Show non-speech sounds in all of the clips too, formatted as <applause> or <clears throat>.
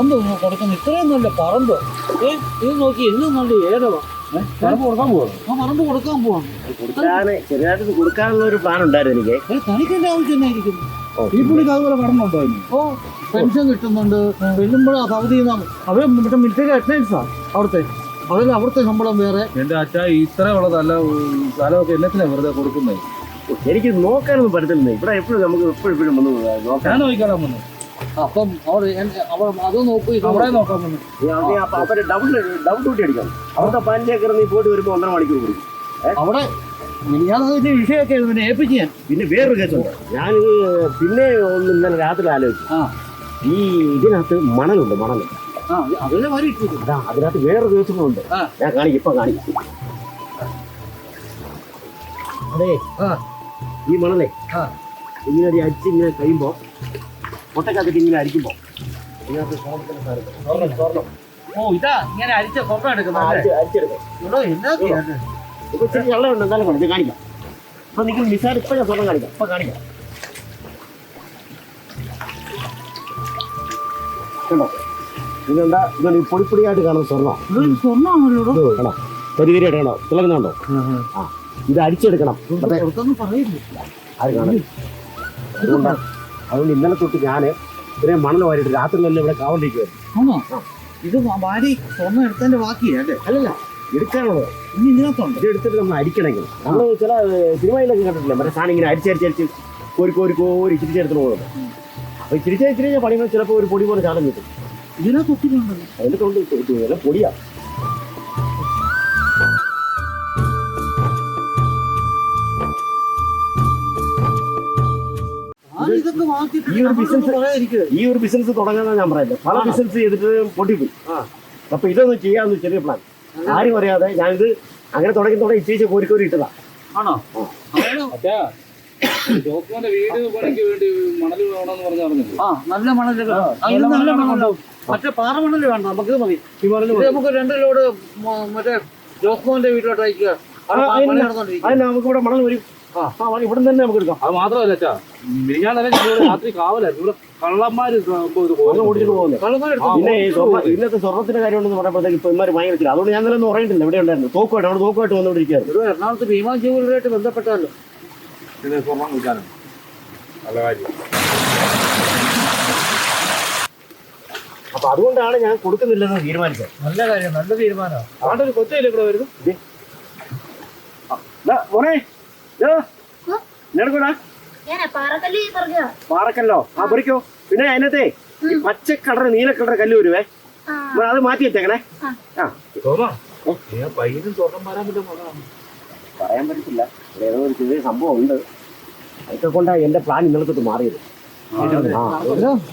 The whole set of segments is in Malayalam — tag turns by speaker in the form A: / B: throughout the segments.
A: കൊടുക്കുന്നു പറമ്പ് കൊടുക്കുന്നത് ഇത്രയും നല്ല പറമ്പ്. ഏ ഇത് നോക്കി എന്ത് നല്ല ഏടവാ
B: പറമ്പ് കൊടുക്കാൻ പോവാണ്
A: ആ പറമ്പ് കൊടുക്കാൻ പോവാണ്
C: കൊടുക്കാന് ചെറുതായിട്ട് കൊടുക്കാനുള്ള ഒരു പ്ലാൻ ഉണ്ടായിരുന്നു എനിക്ക്.
A: ഏ തനിക്കെന്റെ ആവശ്യം എന്നായിരിക്കും
B: ഈ പുള്ളിക്ക് അതുപോലെ പറമ്പുണ്ടോ ഇനി?
A: ഓ പെൻഷൻ കിട്ടുന്നുണ്ട്. വെല്ലുമ്പോഴാ പകുതി അവർ മറ്റേ മിലിറ്ററി അറ്റൻഡൻസാ അവിടുത്തെ. അതല്ല അവിടുത്തെ ശമ്പളം വേറെ.
B: എന്റെ അച്ഛ ഇത്ര ഉള്ള നല്ല സ്ഥലമൊക്കെ എന്നത്തിനാ വെറുതെ കൊടുക്കുന്നത്
C: എനിക്ക് നോക്കാനൊന്നും പറ്റത്തില്ല. ഇവിടെ എപ്പോഴും നമുക്ക് എപ്പോഴും വന്ന് നോക്കാൻ
B: വന്നു
A: അപ്പം അവർ അവർ അത് നോക്കും ഇത്
B: അവിടെ നോക്കാൻ
C: അവർ ഡബിൾ ഡബിൾ ഡ്യൂട്ടി അടിക്കണം. അവിടുത്തെ പഞ്ചേക്കർ നീ പോയിട്ട് വരുമ്പോൾ ഒന്നര മണിക്കൂർ കൊടുക്കും.
A: അവിടെ വിഷയമൊക്കെ പിന്നെ ഏൽപ്പിച്ച് ഞാൻ.
C: പിന്നെ വേറൊരു കേസുണ്ട് ഞാനിത് പിന്നെ ഒന്ന് ഇന്നലെ രാത്രി ആലോചിച്ചു.
A: ആ.
C: ഈ ഇതിനകത്ത് മണലുണ്ട് മണൽ
A: വരി
C: അതാ അതിനകത്ത് വേറൊരു കേസുകളുണ്ട്. ഞാൻ കാണിക്കും ഇപ്പൊ കാണിക്കും. അതെ
A: ആ.
C: ഈ മണലേ.
A: ആ.
C: ഇങ്ങനെ അടിച്ച് അരിച്ച് ഇങ്ങനെ കഴിയുമ്പോ മുട്ടക്കകത്തിട്ട് ഇങ്ങനെ അരിക്കുമ്പോ.
A: ഓ ഇതാ ഇങ്ങനെ അരിച്ച
C: ആ,
A: എടുക്കുന്നത് എന്നാ
C: ഇപ്പൊ ഇച്ചിരി വെള്ളമുണ്ട് ഇത് കാണിക്കാം. അപ്പൊ നിങ്ങൾ നിസാർ ഇപ്പൊ ഞാൻ സ്വർണം കാണിക്കാം. ഇപ്പൊ കാണിക്കാം. കണ്ടോ? ഇതെന്താ? ഇതാണ് ഈ പൊടിപ്പൊടിയായിട്ട് കാണുന്ന
A: സ്വർണം.
C: സ്വർണമാണല്ലോ കണ്ടോ? തിളങ്ങുന്നുണ്ടോ? ആ ഇത് അരിച്ചെടുക്കണം. ആര് കാണാൻ അതുകൊണ്ടാ ഇന്നലെ തൊട്ട് ഞാൻ ഇത്രയും മണൽ വാരിയിട്ട് രാത്രിയിലെല്ലാം ഇവിടെ കാവണ്ടിരിക്കുവായിരുന്നു
A: ആണോ? ഇത് വാരി സ്വർണം എടുത്തതിന്റെ ബാക്കിയാ അല്ലേ?
C: അല്ലല്ല. എടുക്കാനുള്ളത്.
A: ഇനി ഇതിനകത്തുണ്ട്.
C: ഇത് എടുത്തിട്ട് നമ്മൾ അരിക്കണമെങ്കിൽ. നമ്മൾ ചില സിനിമയിലൊക്കെ കണ്ടിട്ടില്ല? മറ്റേ സാധനം ഇങ്ങനെ അരിച്ചരിച്ചരിച്ച് കോരി കോരി കോരി ചിരിച്ചെടുത്ത് പോകുന്നത്. അപ്പൊ ചിരിച്ച ചിരിച്ച പണികൾ ചിലപ്പോൾ ഒരു പൊടി പോലെ ചാടം കിട്ടും.
A: ഇതിനകത്ത് ഒത്തിരി ഉണ്ടല്ലോ.
C: അതിന്റെ തൊണ്ട് കിട്ടും ഈ ഒരു
A: ബിസിനസ്
C: ഈ ഒരു ബിസിനസ് തുടങ്ങാൻ ഞാൻ പറയുന്നത്. പല ബിസിനസ് ചെയ്തിട്ട് പൊട്ടിപ്പോയി. അപ്പൊ ഇതൊന്നും ചെയ്യാന്ന് ചെറിയ പ്ലാൻ ആരും അറിയാതെ ഞാനിത് അങ്ങനെ തുടങ്ങി തുടങ്ങി ഇച്ചിരി കോരിക്കോരി ഇട്ടതാണോ ഇട്ടതാ.
A: ആണോ?
B: നല്ല മണൽ.
A: നല്ല മണല്ലോ മറ്റേ പാറ മണൽ വേണ്ട നമുക്ക് മതി. നമുക്ക് രണ്ട് ലോഡ് മറ്റേ ജോസ്മോന്റെ വീട്ടിലോട്ട് അയക്കുക.
C: നമുക്ക് ഇവിടെ മണൽ വരും. ഇവിടെ തന്നെ നമുക്ക് എടുക്കാം.
B: അത് മാത്രമല്ല അച്ഛാ മിനിഞ്ഞാൻ തന്നെ ഞങ്ങൾ രാത്രി കാവലായിരുന്നു. ഇവിടെ കള്ളന്മാര്
C: ഓടിച്ചിട്ട് പോകുന്നത് ഇന്നത്തെ സ്വർണത്തിന്റെ കാര്യമുണ്ടെന്ന് പറയുമ്പോഴത്തേക്ക് ഇപ്പൊ ഇമാര് ഭയങ്കര അതുകൊണ്ട് ഞാൻ തന്നെ ഉറങ്ങിയിട്ടില്ല. ഇവിടെ ഉണ്ടായിരുന്നു. തോക്കുമായിട്ട് അവിടെ തോക്കുമായിട്ട് വന്നുകൊണ്ടിരിക്കുകയായിരുന്നു.
A: ഒരു എറണാകുളത്ത് ഭീമാ ജൂവലറിയായിട്ട് ബന്ധപ്പെട്ടല്ലോ
B: ഇത് സ്വർണം വിൽക്കാനും നല്ല കാര്യം.
C: അപ്പൊ അതുകൊണ്ടാണ് ഞാൻ കൊടുക്കുന്നില്ലെന്ന് തീരുമാനിച്ചത്.
A: നല്ല കാര്യം നല്ല തീരുമാനമാണ്.
B: ആണ്ടൊരു ഒരു കൊച്ചയിലെ ഇവിടെ വരുന്നു.
D: പാറക്കല്ലി
C: ആ പൊറിക്കോ പിന്നെ അതിനകത്തെ ഈ പച്ച കളർ നീല കളർ കല്ല് വരുവേ.
D: ആ.
C: അത് മാറ്റി വെച്ചേക്കണേ.
D: ആ.
B: പറ്റും
C: പറയാൻ പറ്റത്തില്ല. ഏതോ ഒരു ചെറിയ സംഭവം ഉണ്ട്. അതൊക്കെ കൊണ്ടാണ് എന്റെ പ്ലാൻ നിങ്ങൾക്ക് മാറിയത്.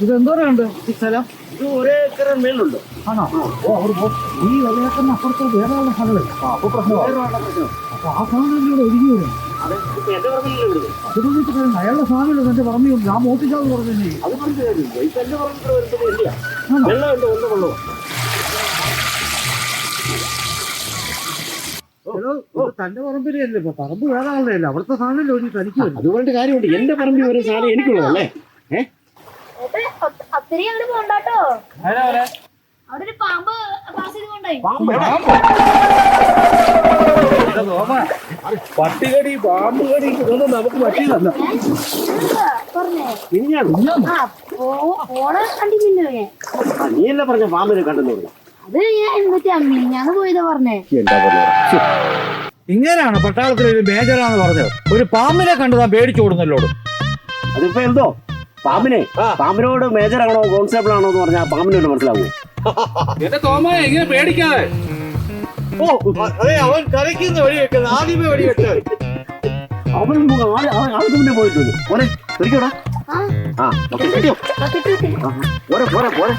A: ഇതെന്തോരണ്ട് ഈ സ്ഥലം
C: ഇത് ഒരേ ഏക്കർ മേലുണ്ട്
A: ആണോ? ഓ അവിടെ പോ. ഈ വലിയേക്കറിന് അപ്പുറത്ത് വേറെ ഉള്ള സ്ഥലമില്ല? അപ്പൊ ആ സാധനം വരും
C: ഇവിടെ
A: പറഞ്ഞിട്ട് കാര്യം അയാളുടെ സാധനം എന്റെ പറഞ്ഞു ഞാൻ മോട്ടിച്ചാന്ന് പറഞ്ഞില്ലേ?
C: അത് എന്റെ ഒന്ന്
A: തന്റെ പറമ്പിലല്ലേ ഇപ്പൊ പറമ്പ് വേറെ ആളുടെ അല്ല? അവിടുത്തെ സാധനം ഒരു തനിക്ക് വരും
C: അതുകൊണ്ട് കാര്യമുണ്ട്. എന്റെ പറമ്പിൽ ഒരു സാധനം എനിക്കുള്ളതല്ലേ? ഏഹ്
D: അവിടെ ഒരു പാമ്പ്? പാസ്?
B: പട്ടികടി പാമ്പ് കടി ഇതൊന്നും നമുക്ക് പറ്റിയതല്ല
D: പറഞ്ഞേ.
C: മിനിഞ്ഞാണ്
D: ആ പോ- പോണ കണ്ടില്ലല്ലോ ഞാൻ.
C: ആ, നീയല്ലേ പറഞ്ഞ പാമ്പിനെ കണ്ടെന്ന് പറഞ്ഞു?
D: അത് ഞാൻ എന്നിട്ടാ മിനിഞ്ഞാന്ന് പോയതാ പറഞ്ഞേ.
C: എന്താ പറഞ്ഞ?
A: ഇങ്ങനെയാണ് പട്ടാളത്തിൽ ഒരു മേജറാന്ന് പറഞ്ഞത്. ഒരു പാമ്പിനെ കണ്ടതാ പേടിച്ചു കൊടുങ്ങല്ലോട്
C: അതിപ്പോ എന്തോ? പാമ്പിനെ? പാമ്പിനോട് മേജർ ആണോ കോൺസ്റ്റബിൾ ആണോ എന്ന് പറഞ്ഞാൽ പാമ്പിനോട് മനസ്സിലാവുമോ
B: എന്റെ തോമ എങ്ങനെ പേടിക്കാതെ?
A: ഓ അതെ അവൻ കരയ്ക്കുന്ന വഴി വെക്കുന്നത് ആദ്യമേ വഴി വെച്ചത്
C: അവൻ മുന്നേ പോയിട്ടുണ്ട്. പോരെ പിടിക്കോടാ
D: ആ.
C: കിട്ടിയോ പോരെ പോരെ പോരെ.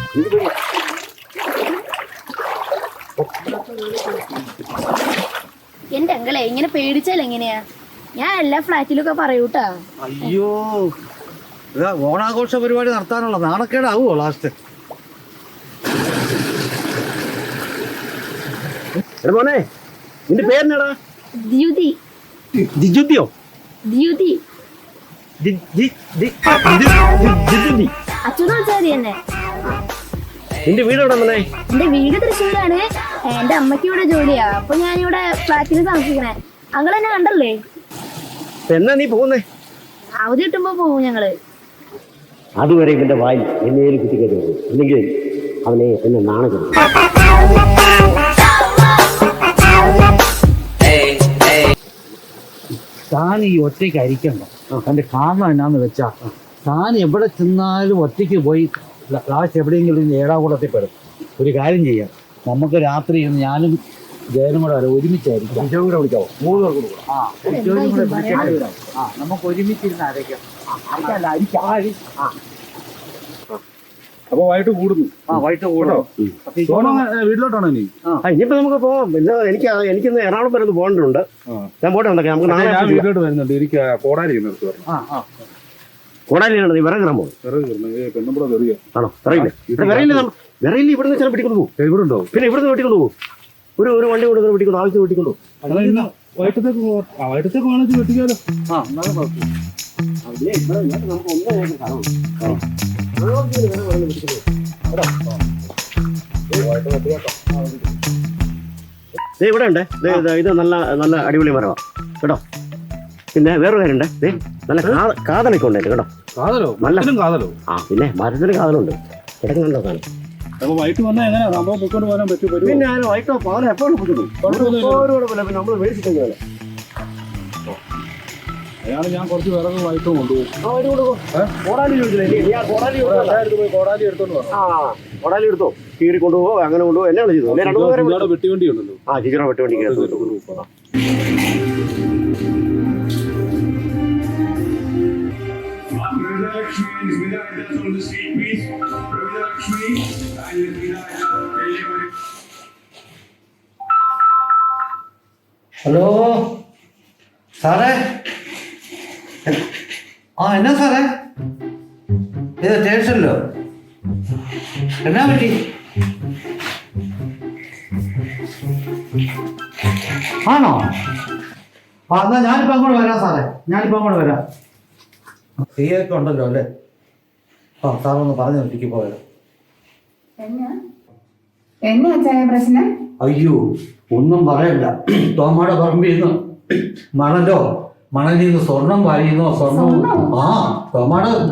D: എന്റെ അങ്കളെ ഇങ്ങനെ പേടിച്ചാൽ എങ്ങനെയാ? ഞാൻ എല്ലാ ഫ്ലാറ്റിലൊക്കെ പറയൂട്ടാ
A: അയ്യോ ഇതാ ഓണാഘോഷ പരിപാടി നടത്താനുള്ള നാണക്കേടാവോ ലാസ്റ്റ്
C: എടാ മോനെ നിന്റെ പേരെന്നാടാ?
D: ദ്യുതി.
C: ജിജുദ്യോ
D: ദ്യുതി.
C: ജി- ജി- ജി- ജി- ജി- ജിജുദ്ദി.
D: അച്ഛനും വെച്ചാൽ എന്നെ
C: നിന്റെ വീട് എവിടെ മോനെ?
D: എന്റെ വീട് തൃശ്ശൂരാണ്. എന്റെ അമ്മയ്ക്ക് ഇവിടെ ജോലിയാ. അപ്പൊ ഞാനിവിടെ ഫ്ലാറ്റിൽ താമസിക്കണേ. അങ്ങൾ എന്നെ കണ്ടല്ലേ
C: എന്നാ നീ പോകുന്നേ?
D: അവധി കിട്ടുമ്പോ പോകും ഞങ്ങൾ.
C: അതുവരെ ഇവന്റെ വായി എന്നേലും കുത്തിക്കരുത് ഇല്ലെങ്കിൽ അവനെ എന്നെ നാണകം
A: താൻ ഈ ഒറ്റയ്ക്ക് അരിക്കണ്ട തന്റെ കാരണം എന്നാന്ന് വെച്ചാ താൻ എവിടെ ചെന്നാലും ഒറ്റയ്ക്ക് പോയി ലാസ്റ്റ് എവിടെയെങ്കിലും ഏഴാകുളത്തിൽ പെടും ഒരു കാര്യം ചെയ്യാം. നമുക്ക് രാത്രി ഞാനും ജയനും കൂടെ വരാം. ഒരുമിച്ചായിരിക്കും.
C: വിഷയം കൂടെ വിളിക്കാവോ? മൂന്ന് പേർക്ക് കൊടുക്കണം
A: ആ ഉച്ചയോടും കൂടെ വരാം. ആ നമുക്ക് ഒരുമിച്ചിരുന്ന് അരയ്ക്കാം.
B: അപ്പൊ വൈകിട്ട് കൂടുന്നു.
A: ആ വൈകിട്ട് കൂടോ.
B: സോണ വീട്ടിലോട്ടാണോ നീ
C: ആ. ഇനിയിപ്പോ നമുക്ക് പോവാം പിന്നെ എനിക്ക് എനിക്കിന്ന് എറണാകുളം വരെ ഒന്ന് പോകേണ്ടതുണ്ട്. ഞാൻ പോട്ടെ നമുക്ക് നാളെ
B: ഞാൻ വീട്ടിലോട്ട് വരുന്നുണ്ട്. എനിക്ക് കോടാലി
C: കോടാലിയാണ് നീ വിറകിടാൻ പോകും ആണോ? വിറയില്ല ഇവിടെ വിറയില്ല പിടിക്കുന്നു ചില പോകും
B: ഇവിടെ ഉണ്ടോ?
C: പിന്നെ ഇവിടുന്ന് വെട്ടിക്കൊണ്ട് പോകും ഒരു ഒരു വണ്ടി കൊണ്ട് വെട്ടിക്കൊണ്ട് ആവശ്യം വെട്ടിക്കൊണ്ട് പോകും
B: വൈകിട്ടത്തേക്ക് വൈകിട്ടത്തേക്ക് വേണമെങ്കിൽ വെട്ടിക്കാലോ.
A: ആ എന്നാലും കുഴപ്പമില്ല.
C: നമുക്ക് ഒന്നും സ്ഥലമുണ്ട് ദേ ഇവിടെ ഉണ്ട്. ഇത് നല്ല നല്ല അടിപൊളി മരമാണ് കേട്ടോ? പിന്നെ വേറൊരു കാര്യമുണ്ട് ദേ നല്ല കാതലൊക്കെ ഉണ്ട് കേട്ടോ.
B: കാതലോ?
C: നല്ല-
B: കാതലോ?
C: ആ പിന്നെ മരത്തിന് കാതലുണ്ട്. കിടക്കുന്നുണ്ടോ സാധനം.
B: അപ്പൊ വൈകിട്ട് വന്നാൽ എങ്ങനെയാ? സംഭവം പൊക്കോണ്ട് പോകാൻ പറ്റും
C: പിന്നെ വൈകിട്ടോ പാലം എപ്പോഴും പിന്നെ നമ്മൾ മേടിച്ചിട്ട്
B: അയാൾ ഞാൻ കുറച്ച് വിറക് വൈകിട്ട് കൊണ്ടുപോകും
C: ആ കോടാലി
B: എടുത്തോണ്ട്
C: കോടാലി എടുത്തോ? കീറി കൊണ്ടുപോകോ അങ്ങനെ കൊണ്ടുപോകോ എന്നാണ് ചെയ്തത്? അല്ലേ? രണ്ടു മൂന്ന് പേരെ
B: ഇവിടെ വെട്ടിവണ്ടി ഉണ്ടല്ലോ.
C: ആ.
A: ഹലോ സാറേ ആ എന്നാ സാറേ? ഇത് തേച്ചല്ലോ എന്നാ പറ്റി? ആണോ? ആ എന്നാ ഞാനിപ്പോ അങ്ങോട്ട് വരാം സാറേ. ഞാനിപ്പോ അങ്ങോട്ട് വരാം. സി ഒക്കെ ഉണ്ടല്ലോ അല്ലേ? ആ സാറൊന്ന് പറഞ്ഞു എനിക്ക്
E: എന്നാ? എന്നാ പ്രശ്നം?
A: അയ്യോ ഒന്നും പറയണ്ട. <clears throat> തോമയുടെ പറമ്പിന്ന് നിന്ന് മണലോ? മണലിൽ നിന്ന് സ്വർണം വാരിയുന്നു സ്വർണം ആ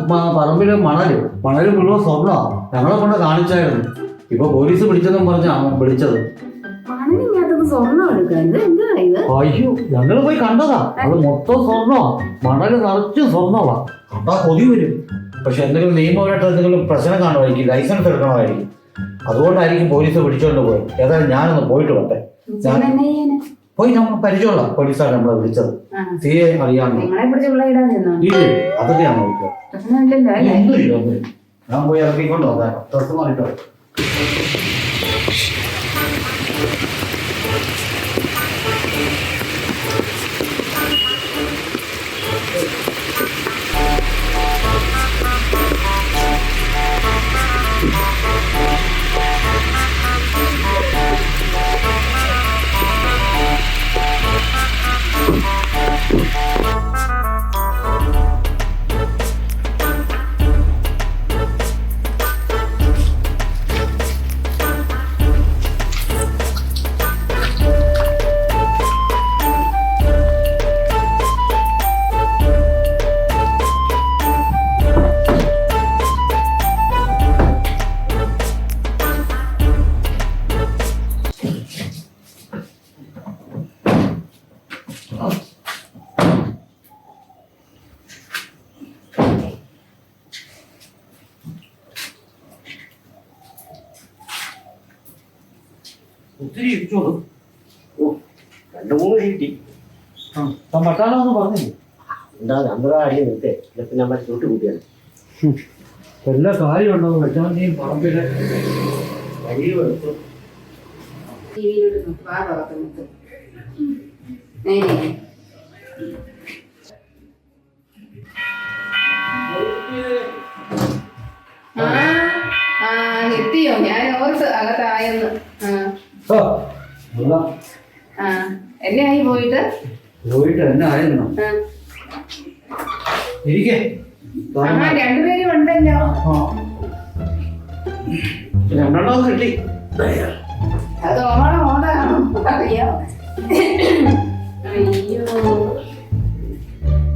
A: മ- പറമ്പിൽ മണൽ. മണൽ മുഴുവൻ സ്വർണ. ഞങ്ങളെ കൊണ്ട് കാണിച്ചായിരുന്നു. ഇപ്പൊ പോലീസ് പിടിച്ചെന്നും പറഞ്ഞാ വിളിച്ചത്. അയ്യോ ഞങ്ങൾ പോയി കണ്ടതാ. അത് മൊത്തം സ്വർണമാ മണൽ നിറച്ച് സ്വർണമാ കണ്ടാ കൊതി വരും. പക്ഷെ എന്തെങ്കിലും നിയമപരമായിട്ട് എന്തെങ്കിലും പ്രശ്നം കാണുമായിരിക്കും. ലൈസൻസ് എടുക്കണമായിരിക്കും. അതുകൊണ്ടായിരിക്കും പോലീസ് പിടിച്ചോണ്ട് പോയത്. ഏതായാലും ഞാനൊന്ന് പോയിട്ട് വട്ടെ? പോയി നമ്മൾ പരിചയമുള്ള പോലീസാണ് നമ്മളെ വിളിച്ചത്?
E: സിയെ
A: സി എ അറിയാമോ ഇല്ല അതൊക്കെ ഞാൻ നോക്കുക. ഞാൻ പോയി ഇറക്കിക്കൊണ്ടോ ഡ്രസ് മാറിട്ടോ ഒത്തിരി ഇരിച്ചോളൂ
C: ഓ രണ്ട് മൂന്ന് കിട്ടി
A: പട്ടാളം എന്ന് പറഞ്ഞില്ലേ?
C: എന്താ നമ്മുടെ അടി നിർത്തേ ഇതൊക്കെ ചൂട്ട് കൂട്ടിയാണ്
A: എല്ലാ കാര്യമുണ്ടോ? വെച്ചാൽ നീ പറമ്പിലെ
E: ടിവിയിലോട്ട് നോക്ക്, വാ തുറക്കുന്നത് എത്തിയോ ഞാൻ ഓർത്ത് അകത്തായെന്ന്. ആ. എന്നെ ആയി പോയിട്ട്?
A: പോയിട്ട് എന്നെ ആയിരുന്നു. ഇരിക്കേ.
E: രണ്ടുപേരും ഉണ്ടല്ലോ.
A: രണ്ടെണ്ണം കിട്ടി.
E: അത് ഓണം ഓണാണോ? അറിയോ?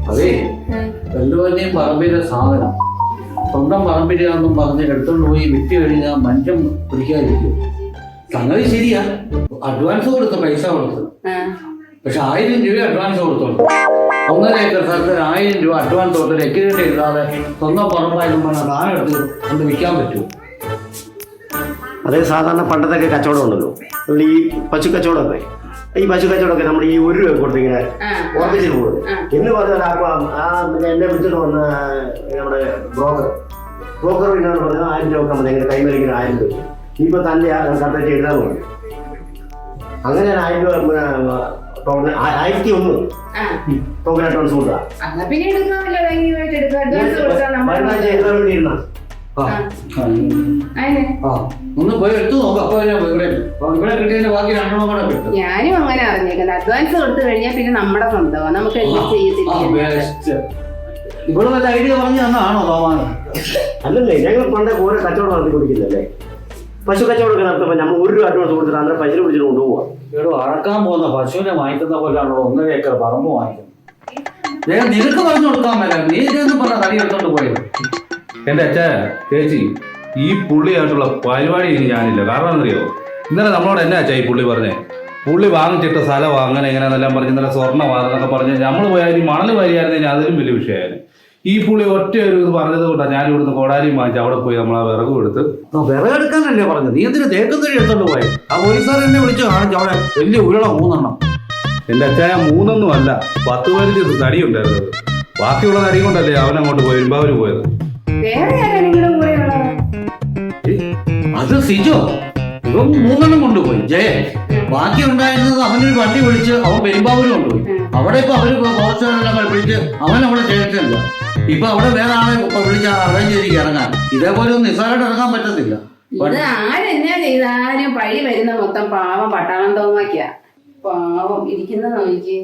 E: അതെ.
A: അതേ വല്ലുവന്റെയും പറമ്പിലെ സാധനം. സ്വന്തം പറമ്പിലാണെന്നും പറഞ്ഞ് എടുത്തോണ്ട് പോയി വിറ്റ് കഴിഞ്ഞാൽ മഞ്ചം പിടിക്കാതിരിക്കും സംഗതി ശരിയാ. അഡ്വാൻസ് കൊടുത്ത പൈസ കൊടുത്ത്. പക്ഷെ ആയിരം രൂപ അഡ്വാൻസ് കൊടുത്തോളൂ. ഒന്നര ഏക്കർ സ്ഥലത്തിന് ആയിരം രൂപ അഡ്വാൻസ് കൊടുത്തിട്ട് എഗ്രിമെന്റ് എഴുതാതെ സ്വന്തം പറമ്പായാലും പറഞ്ഞാൽ സാധനം എടുത്ത് കൊണ്ട് വിൽക്കാൻ പറ്റുമോ
C: അതേ സാധാരണ പണ്ടത്തെ കച്ചവടം ഉണ്ടല്ലോ. നമ്മൾ ഈ പശു കച്ചവടമൊക്കെ. ഈ പശു കച്ചവടമൊക്കെ നമ്മൾ ഈ ഒരു രൂപ കൊടുത്ത് ഇങ്ങനെ
E: ആ,
C: ഓർമ്മിച്ചിട്ട് പോകും
E: ആ.
C: എന്ന് പറഞ്ഞാൽ അപ്പൊ ആ പിന്നെ എന്നെ വിളിച്ചിട്ട് വന്ന നമ്മുടെ ബ്രോക്കർ. ബ്രോക്കർ എന്നാണ് പറഞ്ഞത് ആയിരം രൂപ നമ്മൾ എങ്ങനെ കൈമലിക്കുന്ന ആയിരം രൂപ. ഇപ്പൊ തന്നെ കറക്റ്റായിട്ട് എഴുതാൻ പറഞ്ഞു. അങ്ങനെ ഞാൻ ആയിരം രൂപ പിന്നെ, ആയിരത്തി ഒന്ന്. ടോക്കൺ അഡ്വാൻസ് കൊടുക്കുക
A: ഒന്ന് പോയി എടുത്തു നോക്കാം അപ്പൊ ഇവിടെ അപ്പൊ ഇവിടെ കിട്ടിയതിന്റെ ബാക്കി രണ്ടെണ്ണം കൂടെ കിട്ടും.
E: ഞാനും അങ്ങനെ അറിഞ്ഞേക്കുന്നത് അഡ്വാൻസ് കൊടുത്തു കഴിഞ്ഞാൽ പിന്നെ നമ്മുടെ സ്വന്തമാണ് നമുക്ക് എന്ത് ചെയ്യത്തില്ല.
A: ഇവിടെ വല്ല ഐഡിയ പറഞ്ഞു തന്നാണോ തോമാനം
C: അല്ലല്ലേ ഞങ്ങൾ പണ്ട് ഓരോ കച്ചവടം നടത്തി കൊടുക്കില്ലല്ലേ? പശു കച്ചവടമൊക്കെ നടത്തുമ്പോൾ നമ്മൾ ഒരു രൂപ അഡ്വാൻസ് കൊടുത്തിട്ട് അന്നേരം പൈസ പിടിച്ചിട്ട് കൊണ്ടുപോവാ.
A: എടോ അറക്കാൻ പോകുന്ന പശുവിനെ വാങ്ങിക്കുന്ന പോലെയാണോ ഒന്നര ഏക്കർ പറമ്പ് വാങ്ങിക്കുന്നത്. നിനക്ക് പറഞ്ഞു കൊടുക്കാൻ മേല. നീ ഇതെന്ന് പറഞ്ഞ തടി എടുത്തോണ്ട് പോയത്
B: എന്റെ അച്ഛ ചേച്ചി ഈ പുള്ളിയായിട്ടുള്ള പരിപാടി ഇനി ഞാനില്ല. കാരണം എന്തറിയോ ഇന്നലെ നമ്മളോട് എന്നാ അച്ഛാ ഈ പുള്ളി പറഞ്ഞേ? പുള്ളി വാങ്ങിച്ചിട്ട് സ്ഥലം അങ്ങനെ എങ്ങനെയാണെന്നെല്ലാം പറഞ്ഞ് ഇന്നലെ സ്വർണമാണെന്നൊക്കെ പറഞ്ഞ് നമ്മൾ പോയാലും മണൽ വരികയായിരുന്നെങ്കിൽ അതിലും വലിയ വിഷയമായിരുന്നു. ഈ പുള്ളി ഒറ്റ ഒരു ഇത് പറഞ്ഞത് കൊണ്ടാണ് ഞാൻ ഇവിടുന്ന് കോടാലിയും വാങ്ങിച്ച് അവിടെ പോയി നമ്മൾ ആ വിറകും എടുത്ത്
A: ആ വിറകെടുക്കാനല്ലേ പറഞ്ഞത്? നീ എന്തിനു തേക്കുന്നൊരു എടുത്തോണ്ട് പോയി? ആ പോലീസുകാർ എന്നെ വിളിച്ചു കാണിച്ചു അവിടെ വലിയ ഉരുള മൂന്നെണ്ണം.
B: എന്റെ അച്ഛായ മൂന്നൊന്നും അല്ല. പത്ത് പതിനഞ്ച് തടിയുണ്ടായിരുന്നത്. ബാക്കിയുള്ള തടി കൊണ്ടല്ലേ അവൻ അങ്ങോട്ട് പോയി ഇരുമ്പാവൂര് പോയത്?
E: വേറെ ആരെങ്കിലും കൂടെ ഉള്ളത്?
A: അത് സിജോ. ഇവൻ മൂന്നെണ്ണം കൊണ്ടുപോയി. ജയ ബാക്കി ഉണ്ടായിരുന്നത് അവനൊരു വണ്ടി വിളിച്ച് അവൻ പെരുമ്പാവൂര് കൊണ്ടുപോയി. അവിടെ ഇപ്പൊ അവർ ഫോറസ്റ്റുകാരെല്ലാം വിളിച്ച് അവൻ അവിടെ ചെയ്തിട്ടില്ല ഇപ്പൊ അവിടെ വേറെ ആളെ വിളിച്ച് അറേഞ്ച് ചെയ്തിരിക്കും ഇറങ്ങാൻ. ഇതേപോലെ ഒന്നും നിസ്സാരമായിട്ട് ഇറങ്ങാൻ പറ്റത്തില്ല.
E: ഇത് ആരെന്നാ ചെയ്താലും പഴി വരുന്ന മൊത്തം പാവം പട്ടാളം തോമാക്കിയ. പാവം. ഇരിക്കുന്ന നോക്കി.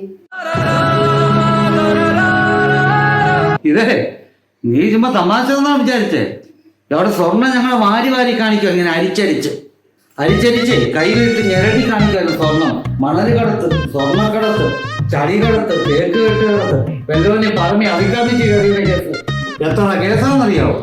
A: ഇതേ നീ ചുമ്മാ തമാശ എന്നാ വിചാരിച്ചേ? അവിടെ സ്വർണം ഞങ്ങളെ വാരി വാരി കാണിക്കും ഇങ്ങനെ അരിച്ചരിച്ച്. അരിച്ചരിച്ച് കൈവിട്ട് ഞെരടി കാണിക്കായിരുന്നു സ്വർണം മണൽ കടത്ത് സ്വർണക്കടത്ത് ചളി കടത്ത് തേക്ക് കെട്ട് കടത്ത്. വെല്ലുവിനെ പറമ്പി അഭികാമിച്ച് കയറിയ കേസ്. എത്ര കേസാണെന്നറിയാവോ?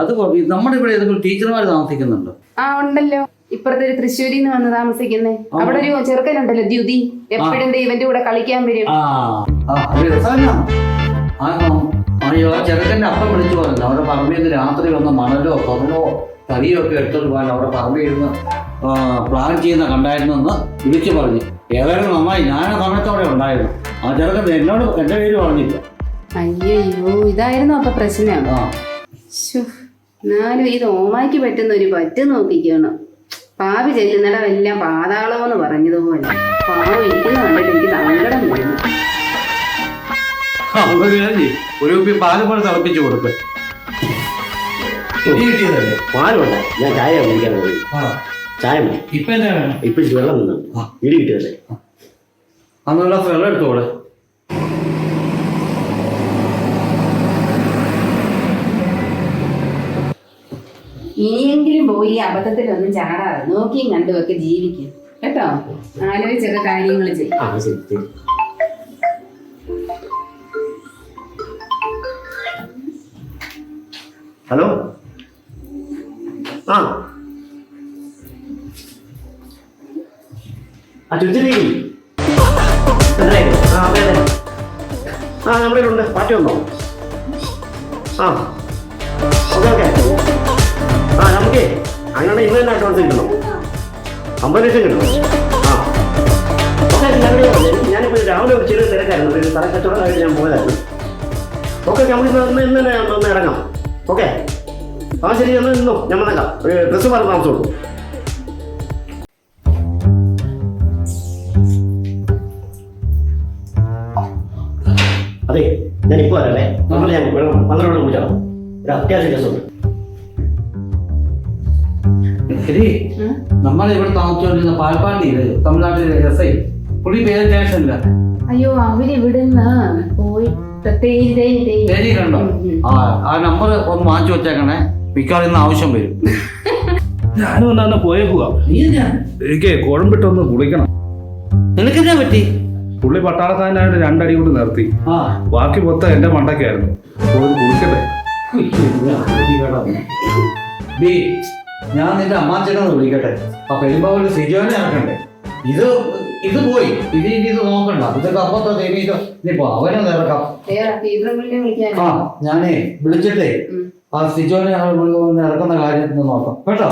A: അത് നമ്മുടെ ഇവിടെ ഏതെങ്കിലും ടീച്ചർമാർ താമസിക്കുന്നുണ്ടോ?
E: ആ ഉണ്ടല്ലോ. ഇപ്പുറത്തെ ഒരു തൃശ്ശൂരിൽ നിന്ന് വന്ന് താമസിക്കുന്നേ. അവിടെ ഒരു ചെറുക്കനുണ്ടല്ലോ ദ്യുതി. എപ്പോഴും ദൈവന്റെ കൂടെ കളിക്കാൻ വരും.
A: ആ. ആ അത് ആ അയ്യോ ചെറുക്കന്റെ അപ്പം വിളിച്ചു പറഞ്ഞു. അവിടെ പറമ്പിൽ നിന്ന് രാത്രി വന്ന മണലോ സ്വർണോ തടിയോ ഒക്കെ എടുത്തോണ്ട് പോകാൻ അവിടെ പറമ്പിൽ ഇരുന്ന് പ്ലാൻ ചെയ്യുന്ന കണ്ടായിരുന്നെന്ന് വിളിച്ചു പറഞ്ഞു. ഏതായാലും നന്നായി. ഞാൻ ആ സമയത്ത് അവിടെ ഉണ്ടായിരുന്നു. ആ ചെറുക്കൻ എന്നോട് എന്റെ പേര് പറഞ്ഞില്ല.
E: അയ്യോ ഇതായിരുന്നു അപ്പൊ പ്രശ്നം. എന്നാലും ഇത് ഓമാക്കി പറ്റുന്ന ഒരു പറ്റ് നോക്കിക്കണം. പാവി ചെല്ലുന്നിടമെല്ലാം പാതാളമെന്ന് പറഞ്ഞതുപോലെ. പാവം ഇരിക്കുന്ന കണ്ടിട്ട് എനിക്ക് സങ്കടം വരുന്നു
A: ഒരു. കുപ്പി പാൽ പോലെ തിളപ്പിച്ച് കൊടുക്ക്.
C: പാലുണ്ട്? ഞാൻ ചായ കുടിക്കാൻ പോയി. ചായ
A: ഇപ്പൊ
C: വെള്ളം നിന്ന്
A: ആ.
C: ഇടി കിട്ടിയതല്ലേ?
A: അന്നുള്ള വെള്ളം എടുത്തോളെ
E: പോയി അബദ്ധത്തിലൊന്നും ചാടാതെ നോക്കിയും കണ്ടുമൊക്കെ ജീവിക്കും. കേട്ടോ? ആലോചിച്ചൊക്കെ കാര്യങ്ങൾ ചെയ്യും.
C: ഹലോ? ആ. ആ ചുറ്റിരി ആ അതെ ആ നമ്മുടെ ഉണ്ട് പാർട്ടി ഉണ്ടോ ആ. Okay okay. ആ നമുക്ക് അങ്ങനെ ഇന്ന് തന്നെ അഡ്വാൻസ് കിട്ടണം. അമ്പത് ലക്ഷം കിട്ടണം. ആ. ഓക്കെ ഞാനിപ്പോൾ രാവിലെ ഒരു ചെറിയ തിരക്കായിരുന്നു. ഒരു സ്ഥലക്കച്ചവടം കഴിഞ്ഞ് ഞാൻ പോയതായിരുന്നു. ഓക്കെ നമുക്ക് ഇന്ന് ഇന്ന് തന്നെ ഒന്ന് ഇറങ്ങാം. ഓക്കെ? ആ ശരി എന്നാൽ നിന്നോ ഞാൻ വന്നേക്കാം. ഒരു ഡ്രസ്സ് പറഞ്ഞ് അതെ നമ്മൾ
A: ഇവിടെ താമസിച്ചുകൊണ്ടിരുന്ന പാൽപ്പാണ്ടിയിൽ തമിഴ്നാട്ടിലെ എസ് ഐ പുള്ളി പേര് സ്റ്റേഷനില്ല
E: അയ്യോ അവർ ഇവിടുന്ന് പോയി. തേരി ഉം.
A: ആ ആ നമ്പർ ഒന്ന് വാങ്ങിച്ചു വെച്ചേക്കണേ. മിക്കവാറും ഇന്ന് ആവശ്യം വരും. <laughs>
B: ഞാനും ഒന്ന് അന്ന് പോയേക്കുക
A: നീ എന്തിനാ?
B: എനിക്ക് കുഴമ്പിട്ടൊന്ന് കുളിക്കണം.
A: നിനക്കെന്നാ പറ്റി?
B: പുള്ളി പട്ടാളക്കാരനായിട്ട് രണ്ടടി കൂടി നിർത്തി.
A: ആ.
B: ബാക്കി മൊത്തം എന്റെ മണ്ടയ്ക്കായിരുന്നു. പോയി കുളിക്കട്ടെ.
A: ഞാൻ നിന്റെ അമ്മാച്ചനൊന്ന് വിളിക്കട്ടെ. ആ പെരുമ്പാവൂര് സിജോനെ ഇറക്കണ്ടേ ഇത് ഇത് പോയി. ഇത് ഇനി ഇത് നോക്കണ്ട. ഇതൊക്കെ അപ്പത്തെ തേനീട്ടോ ഇനിയിപ്പോ അവനെ
E: നിറക്കാം
A: ആ ഞാനേ വിളിച്ചിട്ടേ. ആ സിജോനെ ഇറക്കുന്ന കാര്യം നോക്കാം. കേട്ടോ.